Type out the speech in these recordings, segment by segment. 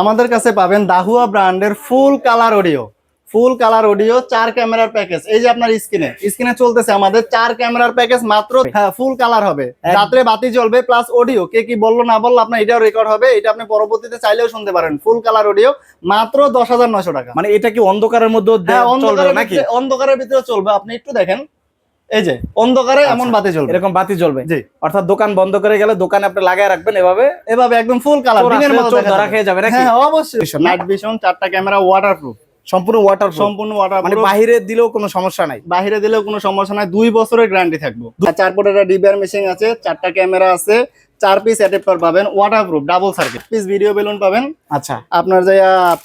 আমাদের কাছে পাবেন দাহুয়া ব্র্যান্ডের full colour audio. Full colour audio চার ক্যামেরার প্যাকেজ। এই যে আপনার স্ক্রিনে স্ক্রিনে চলতেছে আমাদের চার ক্যামেরার প্যাকেজ মাত্র হ্যাঁ ফুল কালার হবে। রাত্রে বাতি জ্বলবে প্লাস অডিও কে কি বলল না বলল আপনার এটাও রেকর্ড হবে। এটা আপনি পরবর্তীতে চাইলেও শুনতে পারেন। ফুল কালার অডিও মাত্র দশ হাজার নয়শো টাকা। মানে এটা কি অন্ধকারের মধ্যে হ্যাঁ অন্ধকারের ভিতরে চলবে। আপনি একটু দেখেন। এই যে অন্ধকারে এমন আচ্ছা, বাতি জ্বলবে। এরকম বাতি জ্বলবে। জি। অর্থাৎ দোকান বন্ধ করে গেলে দোকানে আপনি লাগায় রাখবেন এভাবে। এভাবে একদম ফুল কালার দিনের মতো ধরা খেয়ে যাবে নাকি? হ্যাঁ অবশ্যই। Vision না? নাইট ভিশন চারটা ক্যামেরা ওয়াটারপ্রুফ সম্পূর্ণ ওয়াটার সম্পূর্ণ ওয়াটার মানে বাইরে দিলেও কোনো সমস্যা নাই। বাইরে দিলেও কোনো সমস্যা নাই। দুই বছরের গ্যারান্টি থাকব। চার ফুট একটা ডিবিআর মেশিন আছে চারটা ক্যামেরা আছে চার পিস অ্যাডাপ্টার পাবেন waterproof double circuit piece video balun পাবেন। আচ্ছা। আপনার যে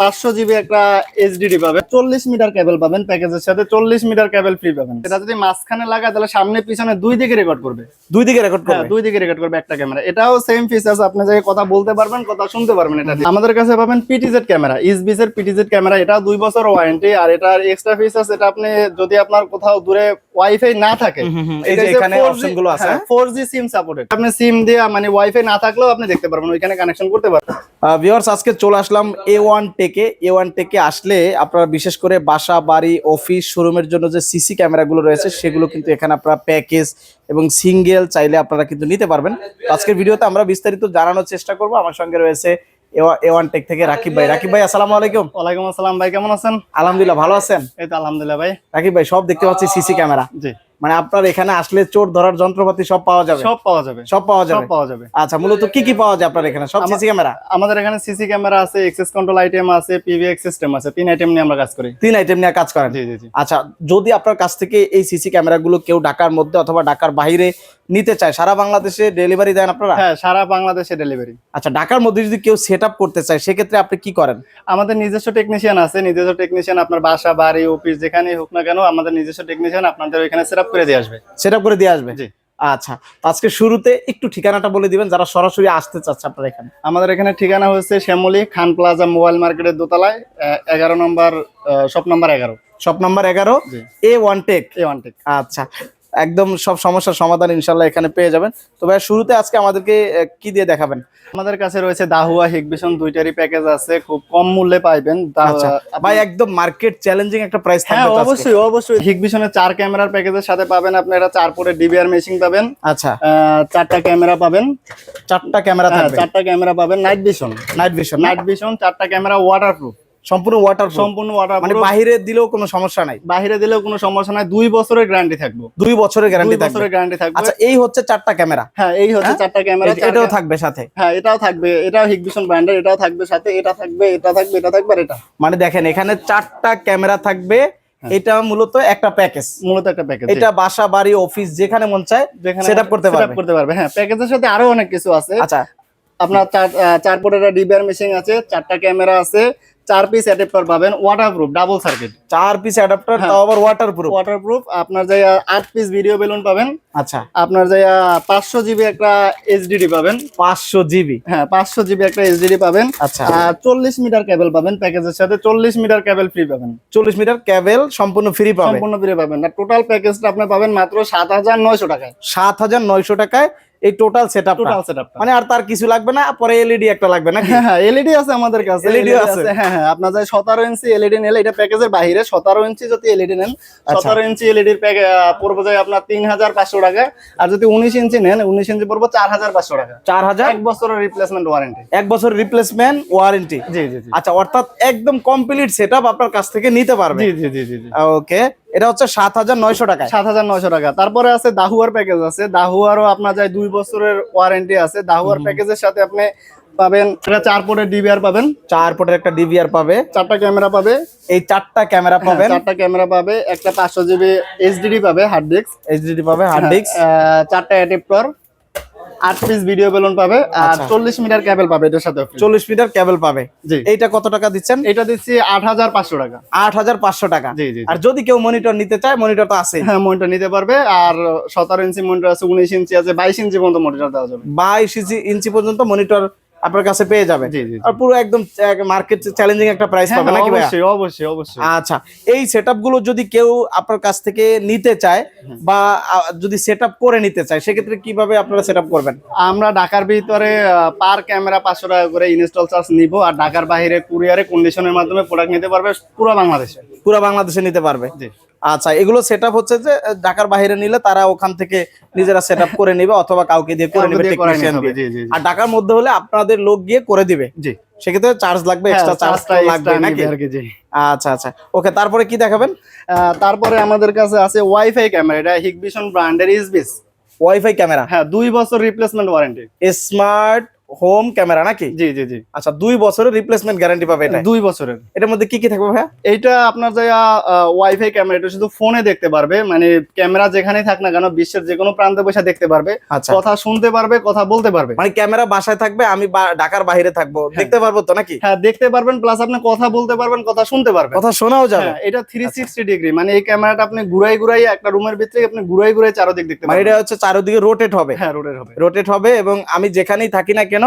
পাঁচশো জিবি একটা এইচডিডি পাবেন। চল্লিশ মিটার কেবল পাবেন প্যাকেজের সাথে চল্লিশ মিটার কেবল ফ্রি পাবেন। এটা যদি মাঝখানে লাগায় তাহলে সামনে পিছনে দুই দিকে রেকর্ড করবে। দুই দিকে রেকর্ড হ্যাঁ করবে দুই দিকে রেকর্ড করবে একটা ক্যামেরা এটাও সেম ফিচার্স আপনি যে কথা বলতে পারবেন কথা শুনতে পারবেন এটা আমাদের কাছে পাবেন পিটিজেড ক্যামেরা ইসবিস এর পিটিজেড ক্যামেরা এটা দুই বছর ওয়ারেন্টি আর এটার এক্সট্রা ফিচার্স এটা আপনি যদি আপনার কোথাও দূরে ওয়াইফাই না থাকে। এই যে এখানে অপশনগুলো আছে। ফোর জি সিম সাপোর্টেড আপনি সিম দিয়ে মানে ওয়াইফাই না থাকলেও আপনি দেখতে পারবেন ওইখানে কানেকশন করতে পারবেন। ভিউয়ার্স আজকে চলে আসলাম এ ওয়ান টেকে এ। ওয়ান টেকে আসলে আপনারা বিশেষ করে বাসা বাড়ি অফিস শোরুমের জন্য যে সিসি ক্যামেরাগুলো রয়েছে সেগুলো কিন্তু এখানে আপনারা প্যাকেজ এবং সিঙ্গেল চাইলে আপনারা কিন্তু নিতে পারবেন। আজকের ভিডিওতে আমরা বিস্তারিত জানানোর চেষ্টা করব। আমার সঙ্গে রয়েছে এ ওয়ান টেক থেকে রাকিব ভাই। রাকিব ভাই আসসালামু আলাইকুম। ওয়ালাইকুম আসসালাম ভাই কেমন আছেন? আলহামদুলিল্লাহ ভালো আছেন? এই তো আলহামদুলিল্লাহ ভাই। রাকিব ভাই সব দেখতে পাচ্ছি সিসি ক্যামেরা জি। মানে আপনার এখানে আসলে চোর ধরার যন্ত্রপাতি সব পাওয়া যাবে? সব পাওয়া যাবে। সব পাওয়া যাবে? সব পাওয়া যাবে। আচ্ছা মূলত কি কি পাওয়া যায় আপনার এখানে? সব সিসি ক্যামেরা? আমাদের এখানে সিসি ক্যামেরা আছে এক্সেস কন্ট্রোল আইটেম আছে পিভিএক্স সিস্টেম আছে তিন আইটেম নিয়ে আমরা কাজ করি। তিন আইটেম নিয়ে কাজ করেন? জি জি আচ্ছা যদি আপনার কাছ থেকে এই সিসি ক্যামেরাগুলো কেউ ঢাকার মধ্যে অথবা ঢাকার বাইরে নিতে চায় সারা বাংলাদেশে ডেলিভারি দেন আপনারা? হ্যাঁ সারা বাংলাদেশে ডেলিভারি আচ্ছা ঢাকার মধ্যে যদি কেউ সেট আপ করতে চায় সেক্ষেত্রে আপনি কি করেন? আমাদের নিজস্ব টেকনিশিয়ান আছে নিজস্ব টেকনিশিয়ান আপনার বাসা বাড়ি অফিস যেখানেই হোক না কেন আমাদের নিজস্ব টেকনিশিয়ান আপনাদের ওইখানে সেট করে দিয়ে আসবে। সেট আপ করে দিয়ে আসবে? জি। আচ্ছা আজকে শুরুতে একটু ঠিকানাটা বলে দিবেন যারা সরাসরি আসতে চাচ্ছে আপনার এখানে। আমাদের এখানে ঠিকানা হচ্ছে শ্যামলী খান প্লাজা মোবাইল মার্কেটের দোতলায় এগারো নম্বর শপ নম্বর এগারো। শপ নম্বর এগারো A one tech A one tech আচ্ছা একদম সব সমস্যার সমাধান ইনশাল্লাহ এখানে পেয়ে যাবেন। তো ভাই শুরুতে আজকে আমাদেরকে কি দিয়ে দেখাবেন? আমাদের কাছে রয়েছে দাহুয়া হিগবিশন দুইটারই প্যাকেজ আছে খুব কম মূল্যে পাইবেন। আচ্ছা ভাই একদম মার্কেট চ্যালেঞ্জিং একটা প্রাইস হ্যাঁ থাকবে তো অবশ্যই অবশ্যই। হিগবিশনের চার ক্যামেরার প্যাকেজের সাথে পাবেন আপনি আপনারা চার পোর্টের ডিবিআর মেশিন পাবেন। আচ্ছা। চারটা ক্যামেরা পাবেন। চারটা ক্যামেরা হ্যাঁ, থাকবে। চারটা ক্যামেরা পাবেন। Night vision night vision night vision চারটা ক্যামেরা ওয়াটারপ্রুফ সম্পূর্ণ ওয়াটার সম্পূর্ণ ওয়াটার মানে বাইরে দিলেও কোনো সমস্যা নাই। বাইরে দিলেও কোনো সমস্যা নাই। দুই বছরের গ্যারান্টি থাকব। দুই বছরের গ্যারান্টি দুই থাকবে। বছরের গ্যারান্টি থাকবে। আচ্ছা এই হচ্ছে চারটা ক্যামেরা হ্যাঁ এই হচ্ছে হ্যাঁ? চারটা ক্যামেরা এটাও থাকবে সাথে। হ্যাঁ এটাও থাকবে। এটাও হিগবিশন ব্র্যান্ডের এটাও থাকবে সাথে। এটা থাকবে এটা থাকবে এটা থাকবে আর এটা। মানে দেখেন এখানে চারটা ক্যামেরা থাকবে। এটা মূলত একটা প্যাকেজ মূলত একটা প্যাকেজ এটা বাসা বাড়ি অফিস যেখানে মন চায় যেখানে সেট আপ করতে পারবে। করতে পারবে। হ্যাঁ প্যাকেজের সাথে আরও অনেক কিছু আছে। আচ্ছা। আপনার চার চার পোর্টের ডিবিআর মেশিন আছে চারটা ক্যামেরা আছে চার পিস অ্যাডাপ্টার পাবেন ওয়াটারপ্রুফ ডাবল সার্কিট চার পিস অ্যাডাপ্টার। তাও আবার ওয়াটার প্রুফ ওয়াটারপ্রুফ আপনার যে আট পিস ভিডিও বেলুন পাবেন। আচ্ছা। আপনার যে পাঁচশো জিবি একটা এইচডিডি পাবেন। পাঁচশো জিবি হ্যাঁ পাঁচশো জিবি একটা এইচডিডি পাবেন। আচ্ছা। চল্লিশ মিটার কেবল পাবেন প্যাকেজের সাথে। চল্লিশ মিটার কেবল ফ্রি পাবেন। চল্লিশ মিটার ক্যাবেল সম্পূর্ণ ফ্রি পাবেন? সম্পূর্ণ ফ্রি পাবেন। আর টোটাল প্যাকেজটা আপনি পাবেন মাত্র সাত হাজার নয়শো টাকায়। সাত হাজার নয়শো টাকায় এই টোটাল সেট টোটাল সেট মানে আর তার কিছু লাগবে না পরে এলইডি একটা লাগবে নাকি? হ্যাঁ হ্যাঁ এলইডি আছে আমাদের কাছে LED LED আছে? হ্যাঁ হ্যাঁ আপনার যে সতেরো ইঞ্চি এলইডি নিলে এটা প্যাকেজের বাইরে ইঞ্চি যদি এলইডি নেন আচ্ছা। সতেরো ইঞ্চি এলইডির প্যাকে পড়বে যায় আপনার তিন হাজার পাঁচশো টাকা আর যদি উনিশ ইঞ্চি নেন উনিশ ইঞ্চি পড়ব চার হাজার পাঁচশো টাকা। চার হাজার? এক বছরের রিপ্লেসমেন্ট ওয়ারেন্টি এক বছর রিপ্লেসমেন্ট ওয়ারেন্টি জি জি আচ্ছা অর্থাৎ একদম কমপ্লিট সেট আপনার কাছ থেকে নিতে পারবে। জি জি জি জি ওকে এটা হচ্ছে সাত হাজার নয়শো টাকা সাত হাজার নয়শো টাকা। তারপরে আছে দাহুয়ার প্যাকেজ আছে। দাহুয়ারও আপনার যায় দুই বছরের ওয়ারেন্টি আছে। দাহুয়ার প্যাকেজের সাথে আপনি পাবেন এটা চার পোর্টের ডিভিআর পাবেন। চার পোর্টের একটা ডিভিআর পাবে। চারটা ক্যামেরা পাবে। এই চারটা ক্যামেরা পাবে চারটা ক্যামেরা পাবে। একটা পাঁচশো জিবি এইচডিডি পাবে হার্ড ডিস্ক এইচডিডি পাবে হার্ড ডিস্ক চারটা অ্যাডাপ্টার আট পিস ভিডিও বেলুন পাবে আর আচ্ছা। চল্লিশ মিটার কেবল পাবে এটার সাথে। চল্লিশ মিটার কেবল পাবে। জি। এইটা কত টাকা দিচ্ছেন? এটা দিচ্ছি আট হাজার পাঁচশো টাকা। আট হাজার পাঁচশো টাকা। জি জি আর যদি কেউ মনিটর নিতে চায় মনিটর তো আছে হ্যাঁ মনিটর নিতে পারবে আর সতেরো ইঞ্চি মনিটর আছে উনিশ ইঞ্চি আছে বাইশ ইঞ্চি পর্যন্ত মনিটর দেওয়া যাবে। বাইশ ইঞ্চি ইঞ্চি পর্যন্ত মনিটর আপনার কাছে পেয়ে যাবে। আর পুরো একদম মার্কেট চ্যালেঞ্জিং একটা প্রাইস হ্যাঁ, পাবে নাকি ভাইয়া? অবশ্যই অবশ্যই অবশ্যই। আচ্ছা এই সেটআপগুলো যদি কেউ আপনার কাছ থেকে নিতে চায় বা যদি সেটআপ করে নিতে চায় সেক্ষেত্রে কীভাবে আপনারা সেটআপ করবেন? আমরা ঢাকার ভিতরে পার ক্যামেরা পাঁচশো টাকা করে ইনস্টল চার্জ নিব আর ঢাকার বাইরে কুরিয়ারে কন্ডিশনের মাধ্যমে প্রোডাক্ট নিতে পারবে পুরো বাংলাদেশে। পুরো বাংলাদেশে নিতে পারবে। জি। আচ্ছা এগুলো সেটআপ হচ্ছে যে ঢাকার বাইরে নিলে তারা ওখান থেকে নিজেরা সেটআপ করে নেবে অথবা কাউকে দিয়ে করে নেবে টেকনিশিয়ান দিয়ে। আর ঢাকার মধ্যে হলে আপনাদের লোক গিয়ে করে দিবে। জি। সেক্ষেত্রে চার্জ লাগবে এক্সট্রা হ্যাঁ, চার্জ লাগবে নাকি। আচ্ছা আচ্ছা। ওকে তারপরে কি দেখাবেন? তারপরে আমাদের কাছে আছে ওয়াইফাই ক্যামেরা এটা হিগভিশন ব্র্যান্ডের ইসবিস ওয়াইফাই ক্যামেরা হ্যাঁ দুই বছর replacement warranty smart home camera নাকি? জি জি জি। আচ্ছা দুই বছরের রিপ্লেসমেন্ট গ্যারান্টি পাবে এটা দুই বছরের। এটার মধ্যে কি কি থাকবে ভাইয়া? এইটা আপনার যে ওয়াইফাই ক্যামেরা এটা শুধু ফোনে দেখতে পারবে। মানে ক্যামেরা যেখানেই থাক না কেন বিশ্বের যে কোনো প্রান্তে বসে দেখতে পারবে। আচ্ছা। কথা শুনতে পারবে কথা বলতে পারবে। মানে ক্যামেরা বাসায় থাকবে আমি ঢাকার বাইরে থাকব। দেখতে পারব তো নাকি? হ্যাঁ দেখতে পারবেন প্লাস আপনি কথা বলতে পারবেন কথা শুনতে পারবেন। কথা শোনাও যাবে। হ্যাঁ এটা থ্রি সিক্সটি ডিগ্রি মানে এই ক্যামেরাটা আপনি ঘুরাই ঘুরাই একটা রুমের ভিতরে আপনি ঘুরাই ঘুরাই চারদিক দেখতে মানে পারবেন। এটা হচ্ছে চারিদিকে রোটেট হবে। হ্যাঁ রোডের হবে। রোটেট হবে এবং আমি যেখানেই থাকি না কেন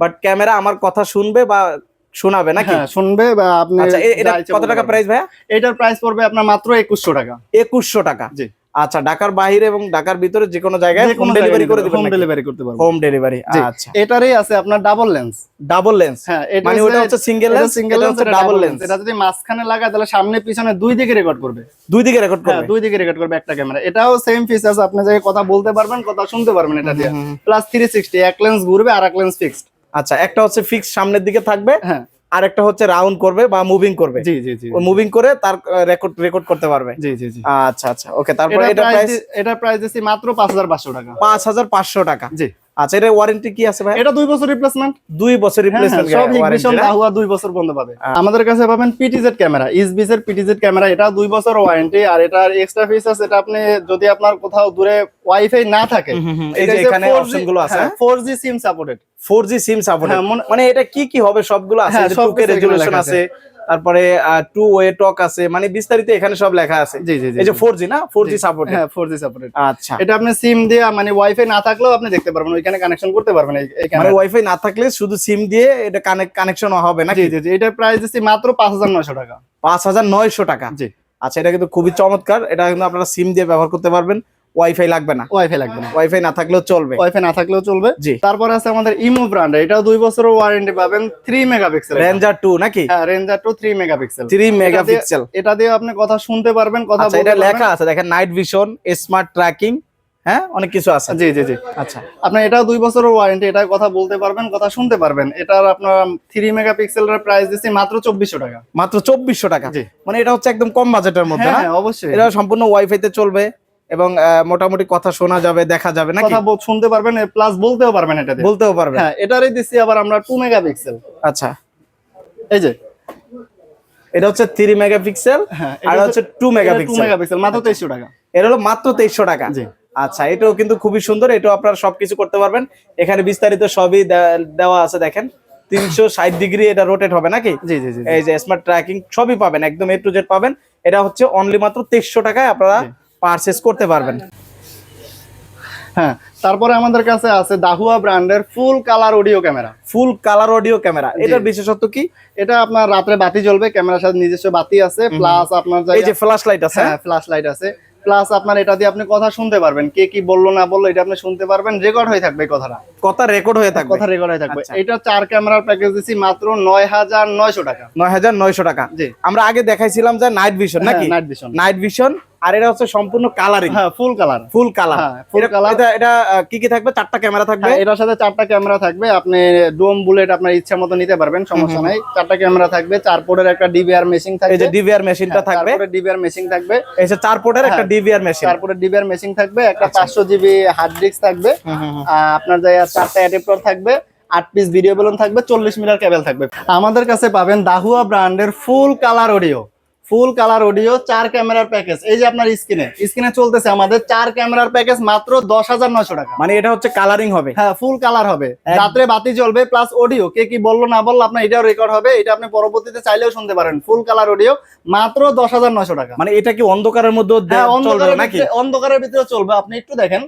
বাট ক্যামেরা আমার কথা শুনবে বা শোনাবে নাকি? হ্যাঁ শুনবে বা আপনি আচ্ছা এটা কত টাকা প্রাইস ভাইয়া? এটার প্রাইস পড়বে আপনার মাত্র একুশশো টাকা। একুশশো টাকা। জি। আচ্ছা ঢাকার বাইরে এবং ঢাকার ভিতরে যে কোনো জায়গায় হোম ডেলিভারি করে দিবেন হোম ডেলিভারি করতে পারবেন হোম ডেলিভারি আচ্ছা। এটারই আছে আপনার ডাবল লেন্স ডাবল লেন্স হ্যাঁ মানে ওটা হচ্ছে single lens single lens double lens এটা যদি মাঝখানে লাগায় তাহলে সামনে পিছনে দুই দিকে রেকর্ড করবে। দুই দিকে রেকর্ড হ্যাঁ করবে? দুই দিকে রেকর্ড করবে একটা ক্যামেরা এটাও সেম ফিচার্স আপনি যে কথা বলতে পারবেন কথা শুনতে পারবেন এটা দিয়ে। প্লাস থ্রি সিক্সটি এক লেন্স ঘুরবে আর এক লেন্স ফিক্সড আচ্ছা একটা হচ্ছে ফিক্স সামনের দিকে থাকবে। হ্যাঁ। আর একটা হচ্ছে রাউন্ড করবে বা মুভিং করবে। জি জি জি মুভিং করে তার রেকর্ড রেকর্ড করতে পারবে। জি জি জি। আচ্ছা আচ্ছা। ওকে তারপরে এটা প্রাইস এটা প্রাইস দিছি মাত্র পাঁচ হাজার পাঁচশো টাকা। পাঁচ হাজার পাঁচশো টাকা। জি। আচ্ছা এটা ওয়ারেন্টি কি আছে ভাই? এটা দুই বছর রিপ্লেসমেন্ট দুই বছর রিপ্লেসমেন্ট সব হিগভিশন দাহুয়া দুই বছর পর্যন্ত পাবে। আমাদের কাছে পাবেন পিটিজেড ক্যামেরা ইসবিস এর পিটিজেড ক্যামেরা এটা দুই বছর ওয়ারেন্টি আর এটার এক্সট্রা ফিচার্স এটা আপনি যদি আপনার কোথাও দূরে ওয়াইফাই না থাকে এই যে এখানে অপশনগুলো আছে four G SIM supported four G SIM support হ্যাঁ, মানে এটা কি কি হবে সবগুলো আছে? হ্যাঁ, সব টু কে কিছু এখানে রেজুলেশন আছে। তারপরে টু ওয়ে টক আছে মানে বিস্তারিত এখানে সব লেখা আছে। জি জি এই যে ফোর জি না? Four G. সাপোর্ট হ্যাঁ ফোর জি সাপোর্টেড আচ্ছা। এটা আপনি সিম দিয়ে মানে ওয়াইফাই না থাকলেও আপনি দেখতে পারবেন ওইখানে কানেকশন করতে পারবেন মানে ওয়াইফাই না থাকলে শুধু সিম দিয়ে এটা কানেক্ট কানেকশন হবে না জি জি এটার প্রাইস দিচ্ছি মাত্র পাঁচ হাজার নয়শো টাকা। পাঁচ হাজার নয়শো টাকা। জি। আচ্ছা এটা কিন্তু খুবই চমৎকার। এটা কিন্তু আপনারা সিম দিয়ে ব্যবহার করতে পারবেন। ওয়াইফাই লাগবে না। ওয়াইফাই লাগবে না। ওয়াইফাই না থাকলেও চলবে। ওয়াইফাই না থাকলেও চলবে। জি। তারপরে আছে আমাদের ইমো ব্র্যান্ড এটাও দুই বছরের ওয়ারেন্টি পাবেন থ্রি মেগাপিক্সেল রেঞ্জার টু নাকি? হ্যাঁ Ranger two three megapixel three megapixel এটা দিয়ে আপনি কথা শুনতে পারবেন কথা আচ্ছা বলতে এটা লেখা আছে দেখেন নাইট ভিশন স্মার্ট ট্র্যাকিং হ্যাঁ অনেক কিছু আছে। জি জি জি। আচ্ছা। আপনার এটাও দুই বছরের ওয়ারেন্টি এটা কথা বলতে পারবেন কথা শুনতে পারবেন। এটার আপনার থ্রি মেগাপিক্সেলের প্রাইস দিচ্ছি মাত্র চব্বিশশো টাকা। মাত্র চব্বিশশো টাকা। মানে এটা হচ্ছে একদম কম বাজেটের মধ্যে হ্যাঁ হ্যাঁ, অবশ্যই। এটা সম্পূর্ণ ওয়াইফাই তে চলবে। এবং মোটামুটি কথা শোনা যাবে দেখা যাবে না কথা শুনতে পারবেন প্লাস বলতেও পারবেন এটা বলতেও পারবেন। হ্যাঁ এটারই দিচ্ছি আবার আমরা টু মেগাপিক্সেল আচ্ছা। এই যে। এটা হচ্ছে থ্রি মেগাপিক্সেল হ্যাঁ আর হচ্ছে টু মেগাপিক্সেল মেগাপিক্সেল মাত্র তেইশশো টাকা। এটা হলো মাত্র তেইশশো টাকা। জি। আচ্ছা এটাও কিন্তু খুবই সুন্দর এটাও আপনারা সবকিছু করতে পারবেন। এখানে বিস্তারিত সবই দেওয়া আছে দেখেন। তিনশো ষাট ডিগ্রি এটা রোটেট হবে নাকি? জি জি। এই যে স্মার্ট ট্র্যাকিং সবই পাবেন একদম এ টু জেড পাবেন। এটা হচ্ছে অনলি মাত্র তেইশশো টাকায় আপনারা। পারচেস করতে পারবেন। হ্যাঁ তারপরে আমাদের কাছে আছে দাহুয়া ব্র্যান্ডের full colour audio camera full colour audio camera এটার বিশেষত্ব কি? এটা আপনার রাত্রে বাতি জ্বলবে ক্যামেরার সাথে নিজস্ব বাতি আছে প্লাস আপনার এই যে ফ্ল্যাশ লাইট আছে হ্যাঁ ফ্ল্যাশ লাইট আছে। প্লাস আপনার এটা দিয়ে আপনি কথা শুনতে পারবেন কে কি বলল না বলল এটা আপনি শুনতে পারবেন রেকর্ড হয়ে থাকবে কথাটা। কথা রেকর্ড হয়ে থাকবে। কথা রেকর্ড হয়ে থাকবে। আচ্ছা। এটা চার ক্যামেরার প্যাকেজ দিচ্ছি মাত্র নয় হাজার নয়শো টাকা। নয় হাজার নয়শো টাকা। জি। আমরা আগে দেখাইছিলাম যে নাইট ভিশন নাকি? নাইট ভিশন নাইট ভিশন আর এটা হচ্ছে সম্পূর্ণ কালারিং হ্যাঁ ফুল কালার ফুল কালার হ্যাঁ, full colour। এটা এটা কি কি থাকবে? চারটা ক্যামেরা থাকবে। হ্যাঁ এটার সাথে চারটা ক্যামেরা থাকবে। আপনি ডোম বুলেট আপনার ইচ্ছা মতো নিতে পারবেন সমস্যা নাই। চারটা ক্যামেরা থাকবে। চার পোর্টের একটা ডিবিআর মেশিন থাকবে এই যে ডিভিআর মেশিনটা থাকবে। তারপরে ডিবিআর মেশিন থাকবে। এই যে চার পোর্টের একটা হ্যাঁ। ডিভিআর মেশিন তারপরে ডিবিআর মেশিন থাকবে। একটা আচ্ছা। পাঁচশো জিবি হার্ড ডিস্ক থাকবে। আপনার জায়গা চারটা অ্যাডাপ্টার থাকবে আট পিস ভিডিও বেলুন থাকবে চল্লিশ মিটার কেবল থাকবে। আমাদের কাছে পাবেন দাহুয়া ব্র্যান্ডের full colour audio full colour audio চার ক্যামেরার প্যাকেজ। এই যে আপনার স্ক্রিনে স্ক্রিনে চলতেছে আমাদের চার ক্যামেরার প্যাকেজ মাত্র দশ হাজার নয়শো টাকা। মানে এটা হচ্ছে কালারিং হবে। হ্যাঁ ফুল কালার হবে। রাত্রে বাতি জ্বলবে প্লাস অডিও কে কি বলল না বলল আপনার এটাও রেকর্ড হবে। এটা আপনি পরবর্তীতে চাইলেও শুনতে পারেন। ফুল কালার অডিও মাত্র দশ হাজার নয়শো টাকা। মানে এটা কি অন্ধকারের মধ্যে হ্যাঁ চলবে নাকি? অন্ধকারের ভিতরে চলবে। আপনি একটু দেখেন।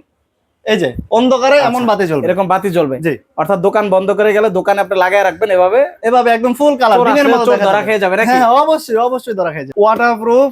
এই যে অন্ধকারে এমন বাতি জ্বলবে। এরকম বাতি জ্বলবে। জি। অর্থাৎ দোকান বন্ধ করে গেলে দোকানে আপনি লাগায় রাখবেন এভাবে। এভাবে একদম ফুল কালার দিনের মতো ধরা খেয়ে যাবে নাকি? হ্যাঁ অবশ্যই অবশ্যই ধরা খেয়ে যাবে। Waterproof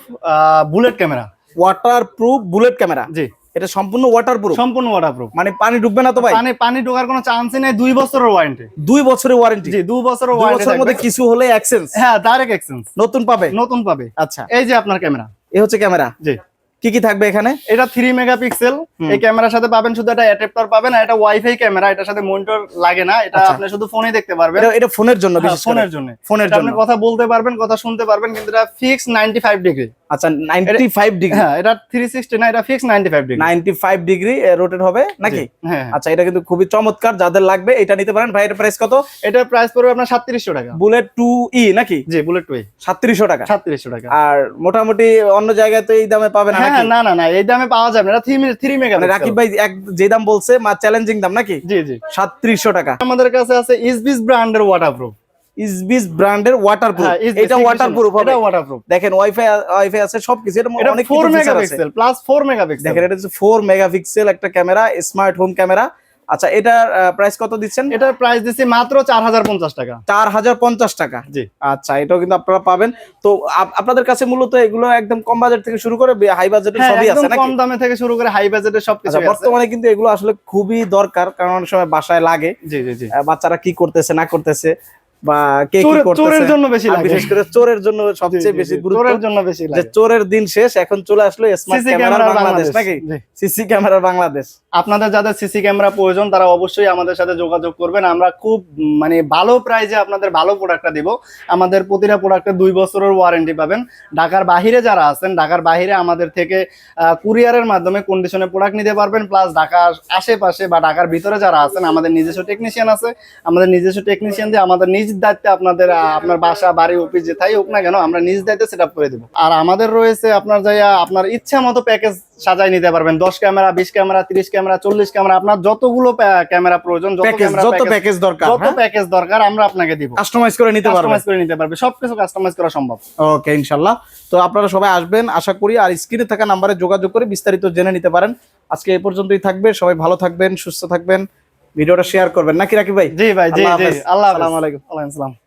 bullet camera waterproof bullet camera জি। এটা সম্পূর্ণ ওয়াটার প্রুফ সম্পূর্ণ ওয়াটারপ্রুফ মানে পানি ঢুকবে না তো ভাই? মানে পানি ঢোকার কোনো চান্সই নেই দুই বছরের ওয়ারেন্টি দুই বছরের ওয়ারেন্টি জি দুই বছরের ওয়ারেন্টি বছরের মধ্যে কিছু হলে এক্সচেঞ্জ হ্যাঁ ডাইরেক্ট এক্সচেঞ্জ নতুন পাবে? নতুন পাবে। আচ্ছা। এই যে আপনার ক্যামেরা এ হচ্ছে ক্যামেরা জি। কি কি থাকবে এখানে? এটা থ্রি মেগাপিক্সেল পিক্সেল এই ক্যামেরার সাথে পাবেন শুধু একটা অ্যাডাপ্টার পাবেন আর এটা ওয়াইফাই ক্যামেরা এটার সাথে মনিটর লাগে না। এটা আচ্ছা। আপনি শুধু ফোনে দেখতে পারবেন। এটা ফোনের জন্য হ্যাঁ, বিশেষ ফোনের জন্য। ফোনের জন্য আপনি কথা বলতে পারবেন কথা শুনতে পারবেন কিন্তু এটা ফিক্স 95 ডিগ্রি আচ্ছা 95 ডিগ্রি হ্যাঁ এটা 360 না এটা ফিক্স 95 ডিগ্রি 95 ডিগ্রি রোটেট হবে নাকি? হ্যাঁ হ্যাঁ। আচ্ছা এটা কিন্তু খুবই চমৎকার যাদের লাগবে এটা নিতে পারেন। ভাই এর প্রাইস কত? এটার প্রাইস পড়বে আপনার 3700 টাকা। বুলেট টু ই নাকি? জি বুলেট টুই 3700 টাকা। 3700 টাকা। আর মোটামুটি অন্য জায়গায় তো এই দামে পাবেন না হ্যাঁ না না না এই দামে পাওয়া যাবে না। এটা 3 3 মানে মেগাপিক্সেল রাকিব ভাই এক যে দাম বলছে মা চ্যালেঞ্জিং দাম নাকি? জি জি। 3700 টাকা। আমাদের কাছে আছে ইসবিস ব্র্যান্ডের ওয়াটারপ্রুফ ইসবিস ব্র্যান্ডের ওয়াটারপ্রুফ এটা ওয়াটারপ্রুফ হবে। এটা ওয়াটারপ্রুফ দেখেন ওয়াইফাই ওয়াইফাই আছে সবকিছু। এটা অনেক 4 কিছু feature আছে। মেগাপিক্সেল প্লাস 4 মেগাপিক্সেল দেখেন এটা হচ্ছে 4 মেগাপিক্সেল একটা ক্যামেরা স্মার্ট হোম ক্যামেরা। আচ্ছা এটার প্রাইস কত দিচ্ছেন? এটার প্রাইস দিছি মাত্র 4050 টাকা। চার হাজার পঞ্চাশ টাকা। জি। আচ্ছা এটাও কিন্তু আপনারা পাবেন। তো আপনাদের কাছে মূলত এগুলো একদম কম বাজেট থেকে শুরু করে হাই বাজেটের হ্যাঁ সবই আছে নাকি? কম দামে থেকে শুরু করে হাই বাজেটের সবকিছু আচ্ছা আছে। বর্তমানে কিন্তু এগুলো আসলে খুবই দরকার কারণ অনেক সময় বাসায় লাগে। জি জি জি। বাচ্চারা কি করতেছে না করতেছে। বা কে কি চোরের- চোরের জন্য বেশি লাগে। বিশেষ করে চোরের জন্য সবচেয়ে বেশি গুরুত্ব চোরের জন্য বেশি যে চোরের দিন শেষ এখন চলে আসলো স্মার্ট ক্যামেরা বাংলাদেশ নাকি? CC camera Bangladesh. আপনাদের যাদের সিসি ক্যামেরা প্রয়োজন, তারা অবশ্যই আমাদের সাথে যোগাযোগ করবেন। আমরা খুব মানে ভালো প্রাইজে আপনাদের ভালো প্রোডাক্টটা দিব। আমাদের প্রতিটা প্রোডাক্টে দুই বছরের ওয়ারেন্টি পাবেন। ঢাকার বাহিরে যারা আছেন, ঢাকার বাহিরে আমাদের থেকে কুরিয়ারের মাধ্যমে কন্ডিশনে প্রোডাক্ট নিতে পারবেন। প্লাস ঢাকার আশেপাশে বা ঢাকার ভিতরে যারা আছেন, আমাদের নিজস্ব টেকনিশিয়ান আছে। আমাদের নিজস্ব টেকনিশিয়ান দিয়ে আমাদের নিজ দায়িত্বে আপনাদের আপনার বাসা, বাড়ি অফিস যে যেথাই হোক না কেন, আমরা নিজ দায়িত্বে সেট করে দেবো। আর আমাদের রয়েছে আপনার যাইয়া, আপনার ইচ্ছা মতো প্যাকেজ সাজাই নিতে পারবেন। দশ ক্যামেরা, বিশ ক্যামেরা, তিরিশ ক্যামেরা চল্লিশ ক্যামেরা আপনার যতগুলো ক্যামেরা প্রয়োজন যত প্যাকেজ ক্যামেরা দরকার যত প্যাকেজ দরকার আমরা আপনাকে দিব। কাস্টমাইজ করে নিতে পারবেন। কাস্টমাইজ করে নিতে পারবে। সবকিছু কাস্টমাইজ করা সম্ভব। ওকে ইনশাল্লাহ। তো আপনারা সবাই আসবেন আশা করি আর স্ক্রিনে থাকা নাম্বারে যোগাযোগ করে বিস্তারিত জেনে নিতে পারেন। আজকে এই পর্যন্তই থাকবে সবাই ভালো থাকবেন সুস্থ থাকবেন। ভিডিওটা শেয়ার করবেন। নাকি রাকিব ভাই? জি ভাই জি আল্লাহ জি আল্লাহ আসসালামু আলাইকুম। আলাইকুম